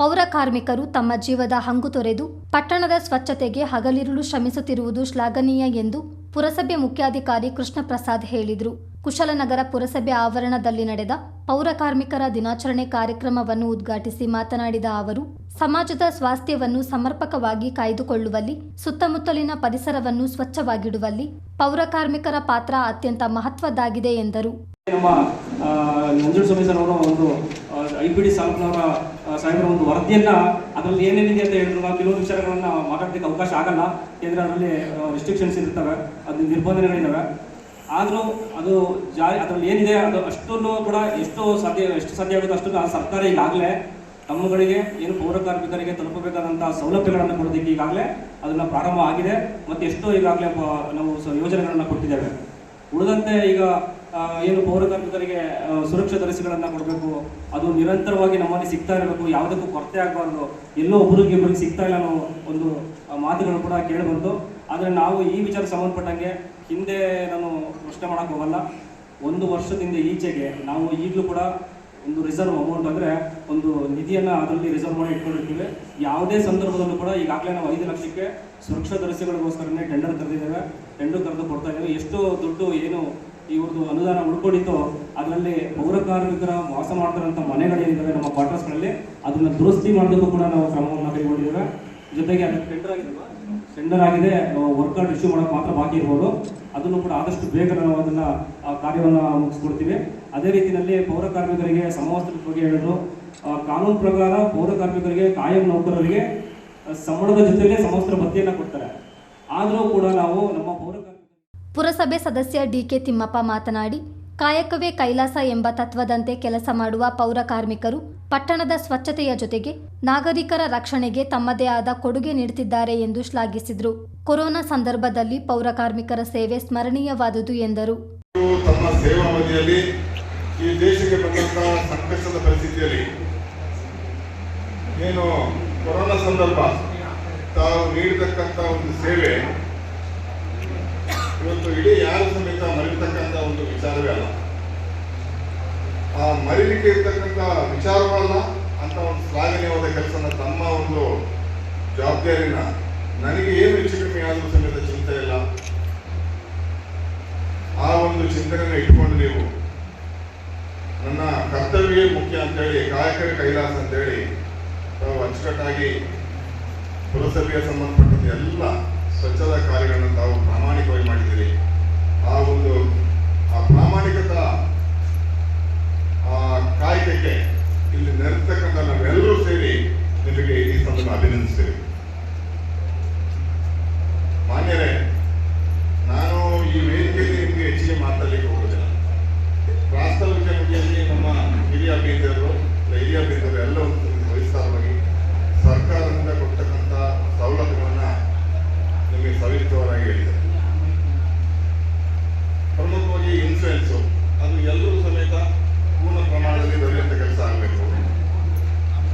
ಪೌರ ಕಾರ್ಮಿಕರು ತಮ್ಮ ಜೀವದ ಹಂಗು ತೊರೆದು ಪಟ್ಟಣದ ಸ್ವಚ್ಛತೆಗೆ ಹಗಲಿರುಳು ಶ್ರಮಿಸುತ್ತಿರುವುದು ಶ್ಲಾಘನೀಯ ಎಂದು ಪುರಸಭೆ ಮುಖ್ಯಾಧಿಕಾರಿ ಕೃಷ್ಣ ಪ್ರಸಾದ್ ಹೇಳಿದರು. ಕುಶಲನಗರ ಪುರಸಭೆ ಆವರಣದಲ್ಲಿ ನಡೆದ ಪೌರ ಕಾರ್ಮಿಕರ ದಿನಾಚರಣೆ ಕಾರ್ಯಕ್ರಮವನ್ನು ಉದ್ಘಾಟಿಸಿ ಮಾತನಾಡಿದ ಅವರು, ಸಮಾಜದ ಸ್ವಾಸ್ಥ್ಯವನ್ನು ಸಮರ್ಪಕವಾಗಿ ಕಾಯ್ದುಕೊಳ್ಳುವಲ್ಲಿ, ಸುತ್ತಮುತ್ತಲಿನ ಪರಿಸರವನ್ನು ಸ್ವಚ್ಛವಾಗಿಡುವಲ್ಲಿ ಪೌರ ಕಾರ್ಮಿಕರ ಪಾತ್ರ ಅತ್ಯಂತ ಮಹತ್ವದ್ದಾಗಿದೆ ಎಂದರು. ಸಾಹೇಬರ ಒಂದು ವರದಿಯನ್ನ ಅದರಲ್ಲಿ ಏನೇನಿದೆ ಅಂತ ಹೇಳಿದ್ರು. ನಾವು ಕೆಲವು ವಿಚಾರಗಳನ್ನ ಮಾತಾಡ್ಲಿಕ್ಕೆ ಅವಕಾಶ ಆಗಲ್ಲ. ಏಕೆಂದ್ರೆ ಅದರಲ್ಲಿ ರಿಸ್ಟ್ರಿಕ್ಷನ್ಸ್ ಇರ್ತವೆ ಅದು ನಿರ್ಬಂಧನೆಗಳಿದ್ದಾವೆ ಆದರೂ ಅದು ಜಾರಿ, ಅದರಲ್ಲಿ ಏನಿದೆ ಅದು ಅಷ್ಟನ್ನು ಕೂಡ ಎಷ್ಟು ಸಾಧ್ಯ ಎಷ್ಟು ಸಾಧ್ಯ ಆಗುತ್ತೋ ಅಷ್ಟು ಆ ಸರ್ಕಾರ ಈಗಾಗಲೇ ತಮ್ಮಗಳಿಗೆ ಏನು ಪೌರ ಕಾರ್ಮಿಕರಿಗೆ ತಲುಪಬೇಕಾದಂತಹ ಸೌಲಭ್ಯಗಳನ್ನು ಕೊಡೋದಕ್ಕೆ ಈಗಾಗಲೇ ಅದನ್ನ ಪ್ರಾರಂಭ ಆಗಿದೆ. ಮತ್ತೆ ಎಷ್ಟೋ ಈಗಾಗಲೇ ನಾವು ಯೋಜನೆಗಳನ್ನು ಕೊಟ್ಟಿದ್ದೇವೆ. ಉಳಿದಂತೆ ಈಗ ಏನು ಪೌರಕಾರ್ಮಿಕರಿಗೆ ಸುರಕ್ಷಾ ಧರಿಸಿಗಳನ್ನು ಕೊಡಬೇಕು, ಅದು ನಿರಂತರವಾಗಿ ನಮ್ಮಲ್ಲಿ ಸಿಗ್ತಾ ಇರಬೇಕು, ಯಾವುದಕ್ಕೂ ಕೊರತೆ ಆಗಬಾರ್ದು, ಎಲ್ಲೋ ಒಬ್ಬರಿಗೆ ಇಬ್ಬರಿಗೆ ಸಿಗ್ತಾ ಇಲ್ಲ ಅನ್ನೋ ಒಂದು ಮಾತುಗಳು ಕೂಡ ಕೇಳಿಬಂತು. ಆದರೆ ನಾವು ಈ ವಿಚಾರ ಸಂಬಂಧಪಟ್ಟಂಗೆ ಹಿಂದೆ ನಾನು ಪ್ರಶ್ನೆ ಮಾಡಕ್ಕೆ ಹೋಗಲ್ಲ. ಒಂದು ವರ್ಷದಿಂದ ಈಚೆಗೆ ನಾವು ಈಗಲೂ ಕೂಡ ಒಂದು ರಿಸರ್ವ್ ಅಮೌಂಟ್ ಅಂದರೆ ಒಂದು ನಿಧಿಯನ್ನು ಅದರಲ್ಲಿ ರಿಸರ್ವ್ ಮಾಡಿ ಇಟ್ಕೊಂಡಿರ್ತೀವಿ. ಯಾವುದೇ ಸಂದರ್ಭದಲ್ಲೂ ಕೂಡ ಈಗಾಗಲೇ ನಾವು ಐದು ಲಕ್ಷಕ್ಕೆ ಸುರಕ್ಷಾ ಧರಿಸಿಗಳಿಗೋಸ್ಕರನೇ ಟೆಂಡರ್ ಕರೆದಿದ್ದೇವೆ. ಟೆಂಡರ್ ಕರೆದು ಕೊಡ್ತಾ ಇದ್ದೇವೆ. ಎಷ್ಟು ದುಡ್ಡು, ಏನು ಇವ್ರದ್ದು ಅನುದಾನ ಉಳ್ಕೊಂಡಿತ್ತು, ಅದರಲ್ಲಿ ಪೌರ ಕಾರ್ಮಿಕರ ವಾಸ ಮಾಡ್ತಾರಂಥ ಮನೆಗಳೇನಿದ್ದಾವೆ ನಮ್ಮ ಕ್ವಾರ್ಟರ್ಸ್ಗಳಲ್ಲಿ, ಅದನ್ನ ದುರಸ್ತಿ ಮಾಡೋದಕ್ಕೂ ಕೂಡ ನಾವು ಕ್ರಮವನ್ನು ಕೈಗೊಂಡಿದ್ದೇವೆ. ಜೊತೆಗೆ ಅದಕ್ಕೆ ಟೆಂಡರ್ ಆಗಿದೆ ಟೆಂಡರ್ ಆಗಿದೆ ವರ್ಕೌಟ್ ಇಶ್ಯೂ ಮಾಡೋಕೆ ಮಾತ್ರ ಬಾಕಿ ಇರ್ಬೋದು. ಅದನ್ನು ಕೂಡ ಆದಷ್ಟು ಬೇಗ ನಾವು ಅದನ್ನ ಕಾರ್ಯವನ್ನು ಮುಗಿಸ್ಕೊಡ್ತೀವಿ. ಅದೇ ರೀತಿಯಲ್ಲಿ ಪೌರ ಕಾರ್ಮಿಕರಿಗೆ ಸಮವಸ್ತ್ರದ ಬಗ್ಗೆ ಹೇಳಿದ್ರು. ಕಾನೂನು ಪ್ರಕಾರ ಪೌರ ಕಾರ್ಮಿಕರಿಗೆ ಕಾಯಂ ನೌಕರರಿಗೆ ಸಂಬಳದ ಜೊತೆಗೆ ಸಮವಸ್ತ್ರ ಭತ್ಯೆಯನ್ನು ಕೊಡ್ತಾರೆ. ಆದರೂ ಕೂಡ ನಾವು ನಮ್ಮ ಪುರಸಭೆ ಸದಸ್ಯ ಡಿಕೆ ತಿಮ್ಮಪ್ಪ ಮಾತನಾಡಿ, ಕಾಯಕವೇ ಕೈಲಾಸ ಎಂಬ ತತ್ವದಂತೆ ಕೆಲಸ ಮಾಡುವ ಪೌರ ಕಾರ್ಮಿಕರು ಪಟ್ಟಣದ ಸ್ವಚ್ಛತೆಯ ಜೊತೆಗೆ ನಾಗರಿಕರ ರಕ್ಷಣೆಗೆ ತಮ್ಮದೇ ಆದ ಕೊಡುಗೆ ನೀಡುತ್ತಿದ್ದಾರೆ ಎಂದು ಶ್ಲಾಘಿಸಿದರು. ಕೊರೋನಾ ಸಂದರ್ಭದಲ್ಲಿ ಪೌರ ಕಾರ್ಮಿಕರ ಸೇವೆ ಸ್ಮರಣೀಯವಾದುದು ಎಂದರು. ತಮ್ಮ ಸೇವಾವಧಿಯಲ್ಲಿ ಈ ದೇಶಕ್ಕೆ ಬಂದಂತಹ ಸಂಕಷ್ಟದ ಪರಿಸ್ಥಿತಿಯಲ್ಲಿ ಏನು ಕೊರೋನಾ ಸಂದರ್ಭ ತಾವು ನೀಡತಕ್ಕಂಥ ಒಂದು ಸೇವೆ ಇವತ್ತು ಇಡೀ ಯಾರು ಸಮೇತ ಮರಿತಕ್ಕಂಥ ಒಂದು ವಿಚಾರವೇ ಅಲ್ಲ. ಆ ಮರಿಲಿಕ್ಕೆ ಇರ್ತಕ್ಕಂಥ ವಿಚಾರವಲ್ಲ ಅಂತ ಒಂದು ಶ್ಲಾಘನೀಯವಾದ ಕೆಲಸನ ತಮ್ಮ ಒಂದು ಜವಾಬ್ದಾರಿನ ನನಗೆ ಏನು ಹೆಚ್ಚು ಕಡಿಮೆ ಆದರೂ ಸಮೇತ ಚಿಂತೆ ಇಲ್ಲ. ಆ ಒಂದು ಚಿಂತನೆಯನ್ನು ಇಟ್ಕೊಂಡು ನೀವು ನನ್ನ ಕರ್ತವ್ಯವೇ ಮುಖ್ಯ ಅಂತೇಳಿ ಕಾಯಕರ ಕೈಲಾಸ ಅಂತೇಳಿ, ತಾವು ಅಚ್ಚುಕಟ್ಟಾಗಿ ಪುರಸಭೆಗೆ ಸಂಬಂಧಪಟ್ಟಂತೆ ಎಲ್ಲ ಸ್ವಚ್ಛತಾ ಕಾರ್ಯಗಳನ್ನು ತಾವು ಪ್ರಾಮಾಣಿಕವಾಗಿ ಮಾಡಿದ್ದೀರಿ ಆ ಒಂದು ಆ ಪ್ರಾಮಾಣಿಕತ ಆ ಕಾಯಕಕ್ಕೆ ಇಲ್ಲಿ ನೆರೆತಕ್ಕಂಥ ನಾವೆಲ್ಲರೂ ಸೇರಿ ನಿಮಗೆ ಈ ಸಂದರ್ಭ ಅಭಿನಂದಿಸ್ತೇವೆ ಮಾನ್ಯರೇ ನಾನು ಈ ವೇದಿಕೆಯಲ್ಲಿ ನಿಮಗೆ ಹೆಚ್ಚಿಗೆ ಮಾತಾಡಲಿಕ್ಕೆ ಹೋಗೋದಿಲ್ಲ ಪ್ರಾಸ್ತಾವಿಕ ಮಿತಿಯಲ್ಲಿ ನಮ್ಮ ಹಿರಿಯ ಅಭಿಯಂತರರು ಹಿರಿಯ ಅಭಿಯಂತರು ಎಲ್ಲ ಒಂದು ವಹಿಸ್ತಾರವಾಗಿ ಸರ್ಕಾರದಿಂದ ಕೊಡ್ತಕ್ಕಂಥ ಸವಲತ್ತುಗಳನ್ನ ನಿಮಗೆ ಸವಿಸ್ತರವಾಗಿ ಹೇಳಿದ್ದಾರೆ ಪ್ರಮುಖವಾಗಿ ಇನ್ಸೂರೆನ್ಸು ಅದು ಎಲ್ಲರೂ ಸಮೇತ ಪೂರ್ಣ ಪ್ರಮಾಣದಲ್ಲಿ ದೊರೆಯುವಂಥ ಕೆಲಸ ಆಗಬೇಕು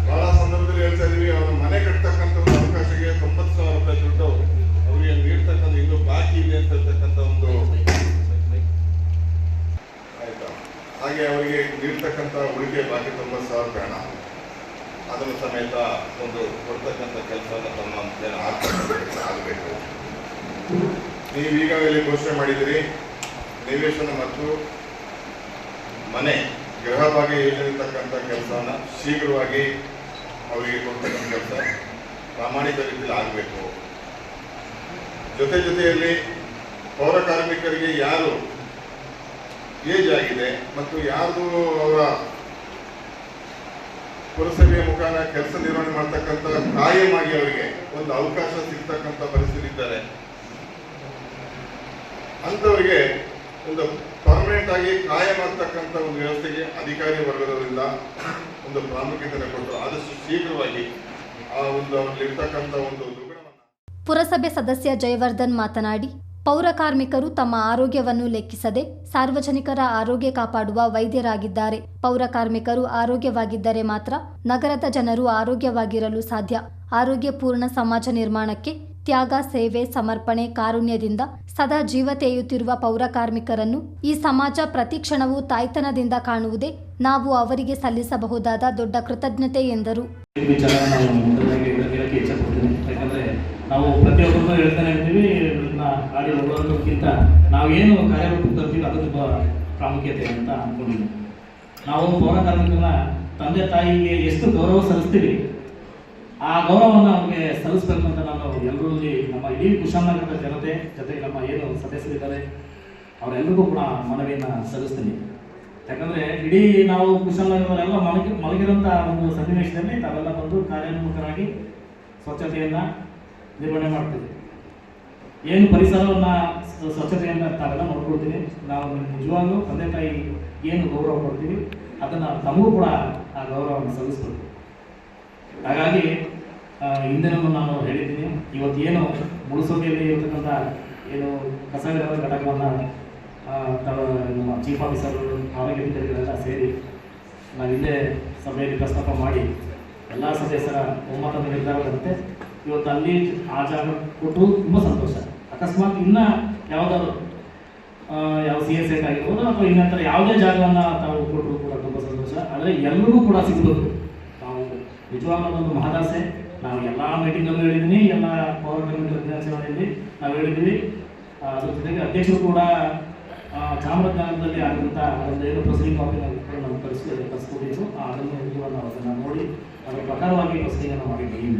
ಬಹಳ ಸಂದರ್ಭದಲ್ಲಿ ಹೇಳ್ತಾ ಇದೀವಿ ಅವರು ಮನೆ ಕಟ್ತಕ್ಕಂಥ ಒಂದು ಅವಕಾಶಕ್ಕೆ ತೊಂಬತ್ತು ಸಾವಿರ ರೂಪಾಯಿ ದುಡ್ಡು ಅವರಿಗೆ ನೀಡ್ತಕ್ಕಂಥ ಇನ್ನೂ ಬಾಕಿ ಇದೆ ಅಂತ ಹೇಳ್ತಕ್ಕಂಥ ಒಂದು ಆಯ್ತಾ ಹಾಗೆ ಅವರಿಗೆ ನೀಡ್ತಕ್ಕಂಥ ಉಳಿಕೆ ಬಾಕಿ ತೊಂಬತ್ತು ಸಾವಿರ ಹಣ ಅದನ್ನು ಸಮೇತ ಒಂದು ಕೊಡ್ತಕ್ಕಂಥ ಕೆಲಸವನ್ನು ತಮ್ಮ ಜನ ಆಗಬೇಕು ನೀವು ಈಗಾಗಲೇ ಘೋಷಣೆ ಮಾಡಿದಿರಿ ನಿವೇಶನ ಮತ್ತು ಮನೆ, ಗೃಹ ಭಾಗ್ಯ ಯೋಜನೆ ಇರ್ತಕ್ಕಂಥ ಕೆಲಸವನ್ನು ಶೀಘ್ರವಾಗಿ ಅವರಿಗೆ ಕೊಡ್ತಕ್ಕಂಥ ಕೆಲಸ ಪ್ರಾಮಾಣಿಕ ರೀತಿಯಲ್ಲಿ ಆಗಬೇಕು. ಜೊತೆ ಜೊತೆಯಲ್ಲಿ ಪೌರ ಕಾರ್ಮಿಕರಿಗೆ ಯಾರು ಏಜ್ ಆಗಿದೆ ಮತ್ತು ಯಾರು ಅವರ ಪುರಸಭೆಯ ಮುಖಾಂತರ ಕೆಲಸ ನಿರ್ವಹಣೆ ಮಾಡ್ತಕ್ಕಂಥ ಕಾಯಮಾಗಿ ಅವರಿಗೆ ಒಂದು ಅವಕಾಶ ಸಿಗ್ತಕ್ಕಂಥ ಪರಿಸ್ಥಿತಿ ಇದ್ದಾರೆ. ಅಂಥವರಿಗೆ ಒಂದು ಪರ್ಮನೆಂಟ್ ಆಗಿ ಕಾಯಂ ಆಗ್ತಕ್ಕಂಥ ಒಂದು ವ್ಯವಸ್ಥೆಗೆ ಅಧಿಕಾರಿ ವರ್ಗದವರಿಂದ ಒಂದು ಪ್ರಾಮುಖ್ಯತೆ ಕೊಟ್ಟು ಆದಷ್ಟು ಶೀಘ್ರವಾಗಿ ಆ ಒಂದು ಅವರಲ್ಲಿರ್ತಕ್ಕಂಥ ಒಂದು ಪುರಸಭೆ ಸದಸ್ಯ ಜಯವರ್ಧನ್ ಮಾತನಾಡಿ ಪೌರ ಕಾರ್ಮಿಕರು ತಮ್ಮ ಆರೋಗ್ಯವನ್ನು ಲೆಕ್ಕಿಸದೆ ಸಾರ್ವಜನಿಕರ ಆರೋಗ್ಯ ಕಾಪಾಡುವ ವೈದ್ಯರಾಗಿದ್ದಾರೆ. ಪೌರ ಕಾರ್ಮಿಕರು ಆರೋಗ್ಯವಾಗಿದ್ದರೆ ಮಾತ್ರ ನಗರದ ಜನರು ಆರೋಗ್ಯವಾಗಿರಲು ಸಾಧ್ಯ. ಆರೋಗ್ಯಪೂರ್ಣ ಸಮಾಜ ನಿರ್ಮಾಣಕ್ಕೆ ತ್ಯಾಗ, ಸೇವೆ, ಸಮರ್ಪಣೆ, ಕಾರುಣ್ಯದಿಂದ ಸದಾ ಜೀವ ತೇಯುತ್ತಿರುವ ಪೌರ ಕಾರ್ಮಿಕರನ್ನು ಈ ಸಮಾಜ ಪ್ರತಿಕ್ಷಣವೂ ತಾಯ್ತನದಿಂದ ಕಾಣುವುದೇ ನಾವು ಅವರಿಗೆ ಸಲ್ಲಿಸಬಹುದಾದ ದೊಡ್ಡ ಕೃತಜ್ಞತೆ ಎಂದರು. ನಾವು ಪ್ರತಿಯೊಬ್ಬರನ್ನು ಹೇಳ್ತಾನೆ ಇರ್ತೀವಿ ಗಾಡಿ ಹೋಗೋದಕ್ಕಿಂತ ನಾವೇನು ಕಾರ್ಯರೂಪ ತರ್ತೀವಿ ಅದಕ್ಕೆ ಪ್ರಾಮುಖ್ಯತೆ ಅಂತ ಅಂದ್ಕೊಂಡಿದ್ದೀವಿ ನಾವು ಪೌರ ಕಾರ್ಮಿಕರನ್ನ ತಂದೆ ತಾಯಿಗೆ ಎಷ್ಟು ಗೌರವ ಸಲ್ಲಿಸ್ತೀವಿ, ಆ ಗೌರವವನ್ನು ಅವ್ರಿಗೆ ಸಲ್ಲಿಸ್ಬೇಕು ಅಂತ ನಾನು ಎಲ್ಲರೂ ನಮ್ಮ ಇಡೀ ಕುಶಾಲನಗರದ ಜನತೆ ಜೊತೆಗೆ ನಮ್ಮ ಏನು ಸದಸ್ಯರಿದ್ದಾರೆ ಅವರೆಲ್ಲರಿಗೂ ಕೂಡ ಮನವಿಯನ್ನು ಸಲ್ಲಿಸ್ತೀನಿ. ಯಾಕಂದರೆ ಇಡೀ ನಾವು ಕುಶಾಲನಗರವರೆಲ್ಲ ಮಲಗಿ ಮಲಗಿರೋಂಥ ಒಂದು ಸನ್ನಿವೇಶದಲ್ಲಿ ತಾವೆಲ್ಲ ಬಂದು ಕಾರ್ಯೋನ್ಮುಖರಾಗಿ ಸ್ವಚ್ಛತೆಯನ್ನು ನಿರ್ವಹಣೆ ಮಾಡ್ತೀವಿ ಏನು ಪರಿಸರವನ್ನು ಸ್ವಚ್ಛತೆಯನ್ನು ತಾವೆಲ್ಲ ನೋಡ್ಕೊಳ್ತೀನಿ ನಾವು ನಿಜವಾಗ್ಲೂ ತಂದೆ ತಾಯಿ ಏನು ಗೌರವ ಕೊಡ್ತೀವಿ, ಅದನ್ನು ತಮಗೂ ಕೂಡ ಆ ಗೌರವವನ್ನು ಸಲ್ಲಿಸ್ಬೇಕು. ಹಾಗಾಗಿ ಹಿಂದಿನೂ ನಾನು ಹೇಳಿದ್ದೀನಿ. ಇವತ್ತು ಏನು ಮುಳುಸೋಗೆಯಲ್ಲಿ ಇರತಕ್ಕಂಥ ಏನು ಕಸ ವಿರೋಧ ಘಟಕವನ್ನು ನಮ್ಮ ಚೀಫ್ ಆಫೀಸರ್ ಆರೋಗ್ಯ ಅಧಿಕಾರಿಗಳೆಲ್ಲ ಸೇರಿ ನಾವು ಇಲ್ಲೇ ಸಭೆಯಲ್ಲಿ ಪ್ರಸ್ತಾಪ ಮಾಡಿ, ಎಲ್ಲ ಸದಸ್ಯರ ಒಮ್ಮತದ ನಿರ್ಧಾರದಂತೆ ಇವತ್ತು ಅಲ್ಲಿ ಆ ಜಾಗ ಕೊಟ್ಟು ತುಂಬ ಸಂತೋಷ. ಅಕಸ್ಮಾತ್ ಇನ್ನೂ ಯಾವುದಾದ್ರು ಯಾವ ಸಿ ಎಸ್ ಎಟ್ ಆಗಿರ್ಬೋದು ಅಥವಾ ಇನ್ನತ್ರ ಯಾವುದೇ ಜಾಗವನ್ನು ತಾವು ಕೊಟ್ಟರು ಕೂಡ ತುಂಬ ಸಂತೋಷ. ಆದರೆ ಎಲ್ಲರಿಗೂ ಕೂಡ ಸಿಗಬೇಕು ನಾವು ನಿಜವಾಗ್ಲೂ ಒಂದು ಮಹದಾಸೆ. ನಾವು ಎಲ್ಲ ಮೀಟಿಂಗಲ್ಲೂ ಹೇಳಿದ್ದೀನಿ ಎಲ್ಲ ಪವರ್ ಕಮಿಟಿ ನಾವು ಹೇಳಿದ್ದೀವಿ ಅದ್ರ ಜೊತೆಗೆ ಅಧ್ಯಕ್ಷರು ಕೂಡ ಚಾಮರಾಜನಗರದಲ್ಲಿ ಆದಂಥ ಒಂದು ಏನು ಪ್ರೊಸೀಡಿಂಗ್ ಕಾಪಿ ನಾವು ಕಳಿಸಿ ಕಳಿಸ್ಕೊಟ್ಟಿದ್ದು ಆ, ಅದನ್ನು ನಾವು ಅದನ್ನು ನೋಡಿ ಅದರ ಪ್ರಕಾರವಾಗಿ ಪ್ರೊಸೀಡಿಂಗನ್ನು ಮಾಡಿದ್ದೀವಿ.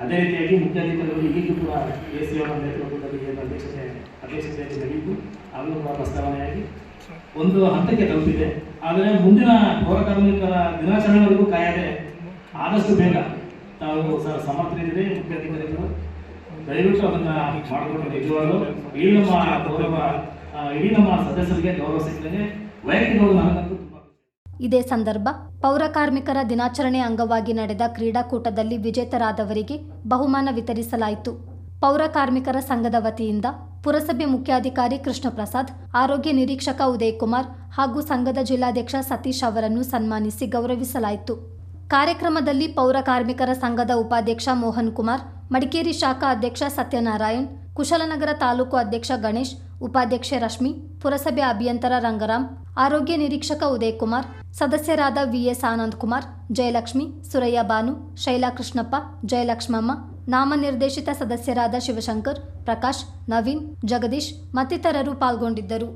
ಅದೇ ರೀತಿಯಾಗಿ ಮುಖ್ಯಾಧಿಕಾರಿಗಳು ಈಗಲೂ ಕೂಡ ಎ ಸಿ ಅವರ ನೇತೃತ್ವದಲ್ಲಿ ಏನು ಅಧ್ಯಕ್ಷತೆ ಅಧ್ಯಕ್ಷತೆಯಲ್ಲಿ ನಡೆಯಿತು. ಆಗಲೂ ಕೂಡ ಪ್ರಸ್ತಾವನೆಯಾಗಿ ಒಂದು ಹಂತಕ್ಕೆ ತಲುಪಿದೆ. ಆದರೆ ಮುಂದಿನ ಪೌರ ಕಾರ್ಮಿಕರ ದಿನಾಚರಣೆವರೆಗೂ ಕಾಯದೆ ಆದಷ್ಟು ಬೇಗ ತಾವು ಸ- ಸಮರ್ಥರಿದ್ದೀರಿ, ಮುಖ್ಯಾಧಿಕಾರಿಗಳು. ದಯವಿಟ್ಟು ಅದನ್ನು ಮಾಡಿಕೊಂಡು ನಿಜವಾಗಲು ಇಡೀ ನಮ್ಮ ಗೌರವ ಇಡೀ ನಮ್ಮ ಸದಸ್ಯರಿಗೆ ಗೌರವ ಸಿಗ್ತದೆ ವೈಯಕ್ತಿಕವಾಗಿ ನನಗಂತೂ ಇದೇ ಸಂದರ್ಭ. ಪೌರ ಕಾರ್ಮಿಕರ ದಿನಾಚರಣೆ ಅಂಗವಾಗಿ ನಡೆದ ಕ್ರೀಡಾಕೂಟದಲ್ಲಿ ವಿಜೇತರಾದವರಿಗೆ ಬಹುಮಾನ ವಿತರಿಸಲಾಯಿತು. ಪೌರಕಾರ್ಮಿಕರ ಸಂಘದ ವತಿಯಿಂದ ಪುರಸಭೆ ಮುಖ್ಯಾಧಿಕಾರಿ ಕೃಷ್ಣಪ್ರಸಾದ್, ಆರೋಗ್ಯ ನಿರೀಕ್ಷಕ ಉದಯ್ ಕುಮಾರ್ ಹಾಗೂ ಸಂಘದ ಜಿಲ್ಲಾಧ್ಯಕ್ಷ ಸತೀಶ್ ಅವರನ್ನು ಸನ್ಮಾನಿಸಿ ಗೌರವಿಸಲಾಯಿತು. ಕಾರ್ಯಕ್ರಮದಲ್ಲಿ ಪೌರ ಕಾರ್ಮಿಕರ ಸಂಘದ ಉಪಾಧ್ಯಕ್ಷ ಮೋಹನ್ ಕುಮಾರ್, ಮಡಿಕೇರಿ ಶಾಖಾ ಅಧ್ಯಕ್ಷ ಸತ್ಯನಾರಾಯಣ್, ಕುಶಲನಗರ ತಾಲೂಕು ಅಧ್ಯಕ್ಷ ಗಣೇಶ್, ಉಪಾಧ್ಯಕ್ಷೆ ರಶ್ಮಿ, ಪುರಸಭೆ ಅಭಿಯಂತರ ರಂಗರಾಮ್ ಆರೋಗ್ಯ ನಿರೀಕ್ಷಕ ಉದಯ್ ಕುಮಾರ್ ಸದಸ್ಯರಾದ ವಿಎಸ್ ಆನಂದ್ ಕುಮಾರ್, ಜಯಲಕ್ಷ್ಮಿ, ಸುರಯ್ಯ ಬಾನು, ಶೈಲಾ ಕೃಷ್ಣಪ್ಪ, ಜಯಲಕ್ಷ್ಮಮ್ಮ, ನಾಮನಿರ್ದೇಶಿತ ಸದಸ್ಯರಾದ ಶಿವಶಂಕರ್, ಪ್ರಕಾಶ್, ನವೀನ್, ಜಗದೀಶ್ ಮತ್ತಿತರರು ಪಾಲ್ಗೊಂಡಿದ್ದರು.